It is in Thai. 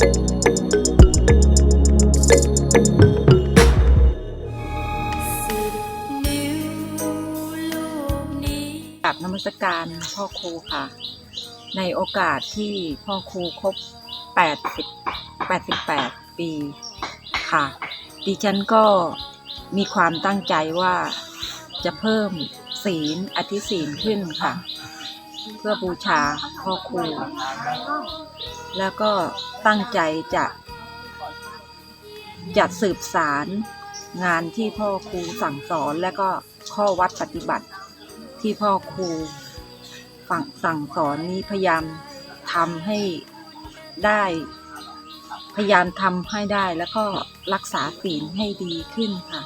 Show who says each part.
Speaker 1: กับนมัสการพ่อครูค่ะ ในโอกาสที่พ่อครูครบ 80 88 ปีค่ะ ดิฉันก็มีความตั้งใจว่าจะเพิ่มศีลอธิศีลขึ้นค่ะ เพื่อบูชาพ่อครูแล้วก็ตั้งใจจะจะสืบสารงานที่พ่อครูสั่งสอนและก็ข้อวัดปฏิบัติที่พ่อครูฝั่งสั่งสอนนี้พยายามทำให้ได้ พยายามทำให้ได้แล้วก็รักษาศีลให้ดีขึ้นค่ะ